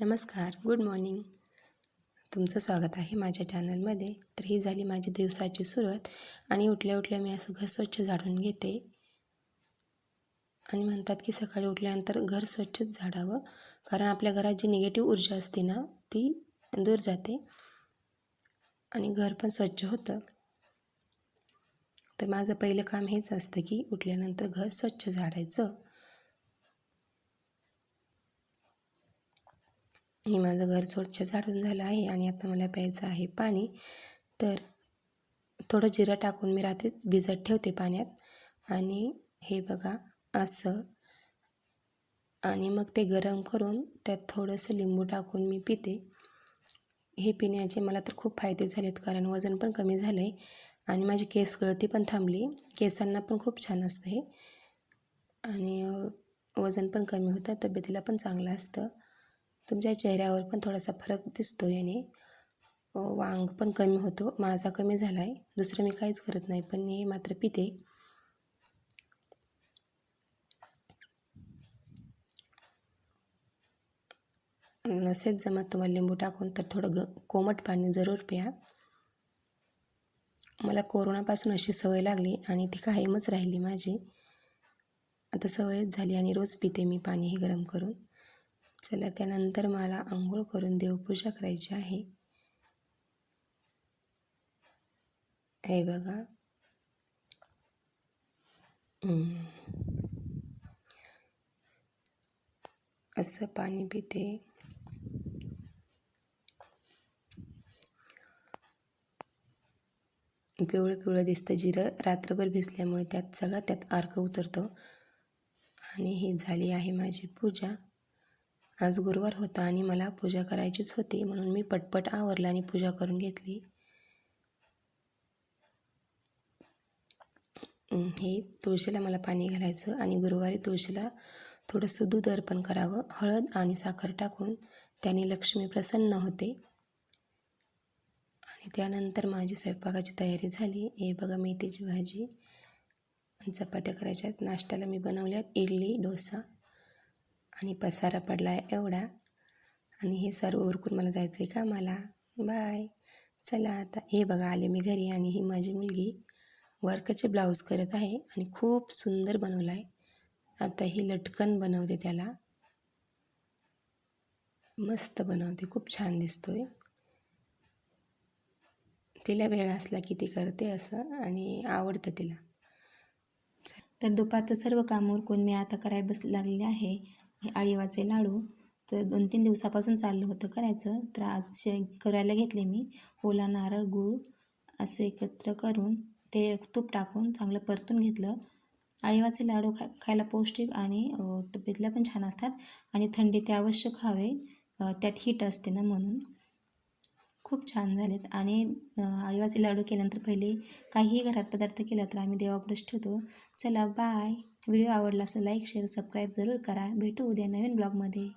नमस्कार good morning तुमचं स्वागत आहे माझ्या चॅनलमध्ये तर ही झाली माझी दिवसाची सुरुवात आणि उठल्या उठल्या मी असं घर स्वच्छ झाडून घेते. आणि म्हणतात की सकाळी उठल्यानंतर घर स्वच्छच झाडावं कारण आपल्या घरात जी निगेटिव्ह ऊर्जा असते ना ती दूर जाते आणि घर पण स्वच्छ होतं. तर माझं पहिलं काम हेच असतं की उठल्यानंतर घर स्वच्छ झाडायचं. हे माझं घर स्वच्छ झाडून झालं आहे आणि आता मला प्यायचं आहे पाणी. तर थोडं जिरं टाकून मी रात्रीच भिजत ठेवते पाण्यात. आणि हे बघा असं. आणि मग ते गरम करून त्यात थोडंसं लिंबू टाकून मी पिते. हे पिण्याचे मला तर खूप फायदे झालेत कारण वजन पण कमी झालं आहे आणि माझी केस गळती पण थांबली. केसांना पण खूप छान असतं हे. आणि वजन पण कमी होतं तब्येतीला पण चांगलं असतं. तुमच्या चेहऱ्यावर पण थोडासा फरक दिसतो याने. वांग पण कमी होतो. माझा कमी झाला आहे दुसरं मी काहीच करत नाही पण हे मात्र पिते. नसेल जमत तुम्हाला लिंबू टाकून तर थोडं ग कोमट पाणी जरूर प्या. मला कोरोनापासून अशी सवय लागली आणि ती कायमच राहिली माझी. आता सवयच झाली आणि रोज पिते मी पाणी हे गरम करून. चला त्यानंतर मला आंघोळ करून देवपूजा करायची आहे. हे बघा. असं पाणी पिते. पिवळं पिवळं दिसतं जिरं. रात्रभर भिजल्यामुळे त्यात सगळा त्यात अर्क उतरतो. आणि ही झाली आहे माझी पूजा. आज गुरुवार होता आणि मला पूजा करायचीच होती म्हणून मी पटपट आवरला आणि पूजा करून घेतली. हे तुळशीला मला पाणी घालायचं आणि गुरुवारी तुळशीला थोडंसं दूध अर्पण करावं हळद आणि साखर टाकून त्याने लक्ष्मी प्रसन्न होते. आणि त्यानंतर माझी स्वयंपाकाची तयारी झाली. हे बघा मेथीची भाजी चपात्या करायच्यात. नाश्त्याला मी बनवल्यात इडली डोसा आणि पसारा पडला आहे एवढा. आणि हे सर्व उरकून मला जायचं आहे का मला बाय. चला आता. हे बघा आले मी घरी आणि ही माझी मुलगी वर्कचे ब्लाऊज करत आहे आणि खूप सुंदर बनवला आहे आता ही लटकन बनवते त्याला. मस्त बनवते. खूप छान दिसतोय. तिला वेळ असला की ती करते असं आणि आवडतं तिला. तर दुपारचं सर्व काम उरकून मी आता करायला बस लागले आहे. आळीवाचे लाडू. तर दोन तीन दिवसापासून चाललं होतं करायचं. तर आज करायला घेतले मी ओला नारळ गूळ असं एकत्र करून ते तूप टाकून चांगलं परतून घेतलं. आळीवाचे लाडू खा खायला पौष्टिक आणि तब्येतला पण छान असतात आणि थंडी ते आवश्यक हवे त्यात हीट असते ना म्हणून. खूप छान झालेत. आणि आळीवाचे लाडू केल्यानंतर पहिले काहीही घरात पदार्थ केला तर आम्ही देवापुढेच ठेवतो. चला बाय व्हिडिओ आवडला असं लाईक शेअर सबस्क्राईब जरूर करा. भेटू उद्या नवीन ब्लॉगमध्ये